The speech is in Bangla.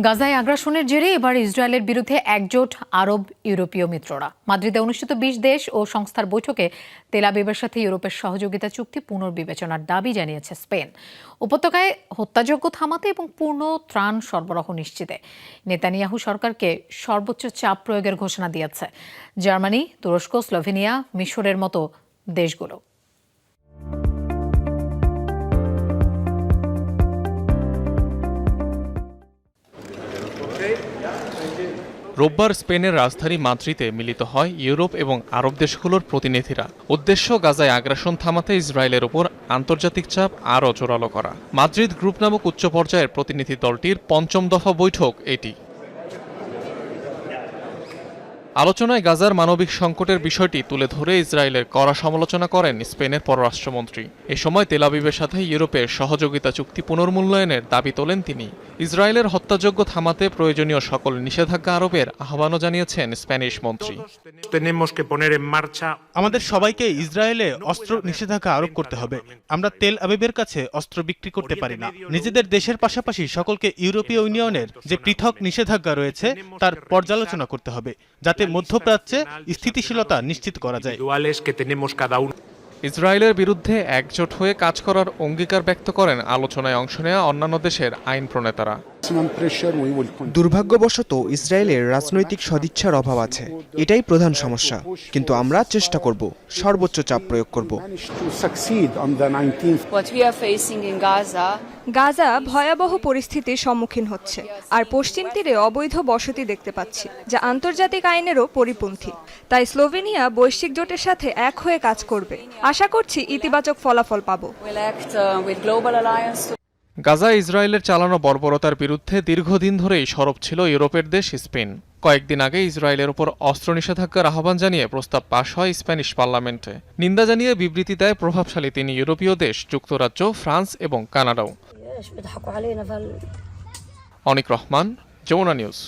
গাজায় আগ্রাসনের জেরে এবার ইসরায়েলের বিরুদ্ধে একজোট আরব ইউরোপীয় মিত্ররা। মাদ্রিদে অনুষ্ঠিত বিশ দেশ ও সংস্থার বৈঠকে তেলাবিবের সাথে ইউরোপের সহযোগিতা চুক্তি পুনর্বিবেচনার দাবি জানিয়েছে স্পেন। উপত্যকায় হত্যাযজ্ঞ থামাতে এবং পূর্ণ ত্রাণ সরবরাহ নিশ্চিতে। নেতানিয়াহু সরকারকে সর্বোচ্চ চাপ প্রয়োগের ঘোষণা দিয়েছে। জার্মানি, তুরস্ক, স্লোভেনিয়া, মিশরের মতো দেশগুলো। রোববার স্পেনের রাজধানী মাদ্রিদে মিলিত হয় ইউরোপ এবং আরব দেশগুলোর প্রতিনিধিরা। উদ্দেশ্য, গাজায় আগ্রাসন থামাতে ইসরায়েলের ওপর আন্তর্জাতিক চাপ আরও জোরালো করা। মাদ্রিদ গ্রুপ নামক উচ্চ পর্যায়ের প্রতিনিধি দলটির পঞ্চম দফা বৈঠক এটি। আলোচনায় গাজার মানবিক সংকটের বিষয়টি তুলে ধরে ইসরায়েলের কড়া সমালোচনা করেন স্পেনের পররাষ্ট্রমন্ত্রী। এ সময় তেলাবিবের সাথে ইউরোপের সহযোগিতা চুক্তি পুনর্মূল্যায়নের দাবি তোলেন তিনি। ইসরায়েলের হত্যাযজ্ঞ থামাতে প্রয়োজনীয় সকল নিষেধাজ্ঞা আরোপের আহ্বানও জানিয়েছেন স্প্যানিশ মন্ত্রী। Tenemos que poner en marcha আমাদের সবাইকে ইসরায়েলে অস্ত্র নিষেধাজ্ঞা আরোপ করতে হবে। আমরা তেল আবিবের কাছে অস্ত্র বিক্রি করতে পারি না। নিজেদের দেশের পাশাপাশি সকলকে ইউরোপীয় ইউনিয়নের যে পৃথক নিষেধাজ্ঞা রয়েছে তার পর্যালোচনা করতে হবে। যাতে মধ্যপ্রাচ্যে স্থিতিশীলতা নিশ্চিত করা যায়। ইসরায়েলের বিরুদ্ধে একজোট হয়ে কাজ করার অঙ্গীকার ব্যক্ত করেন আলোচনায় অংশ নেওয়া অন্যান্য দেশের আইন প্রণেতারা। দুর্ভাগ্যবশত ইসরায়েলের রাজনৈতিক সদিচ্ছার অভাব আছে। এটাই প্রধান সমস্যা। কিন্তু আমরা চেষ্টা করব সর্বোচ্চ চাপ প্রয়োগ করব। What we are facing in Gaza Gaza ভয়াবহ পরিস্থিতির সম্মুখীন হচ্ছে। আর পশ্চিম তীরে অবৈধ বসতি দেখতে পাচ্ছি যা আন্তর্জাতিক আইনেরও পরিপন্থী। তাই স্লোভেনিয়া বৈশ্বিক জোটের সাথে এক হয়ে কাজ করবে। আশা করছি ইতিবাচক ফলাফল পাবো। গাজা ইসরায়েলের চালানো বর্বরতার বিরুদ্ধে দীর্ঘদিন ধরেই সরব ছিল ইউরোপের দেশ স্পেন। কয়েকদিন আগে ইসরায়েলের ওপর অস্ত্র নিষেধাজ্ঞার আহ্বান জানিয়ে প্রস্তাব পাশ হয় স্প্যানিশ পার্লামেন্টে। নিন্দা জানিয়ে বিবৃতি দেয় প্রভাবশালী তিনি ইউরোপীয় দেশ যুক্তরাজ্য ফ্রান্স এবং কানাডাও। অনিক রহমান যমুনা নিউজ।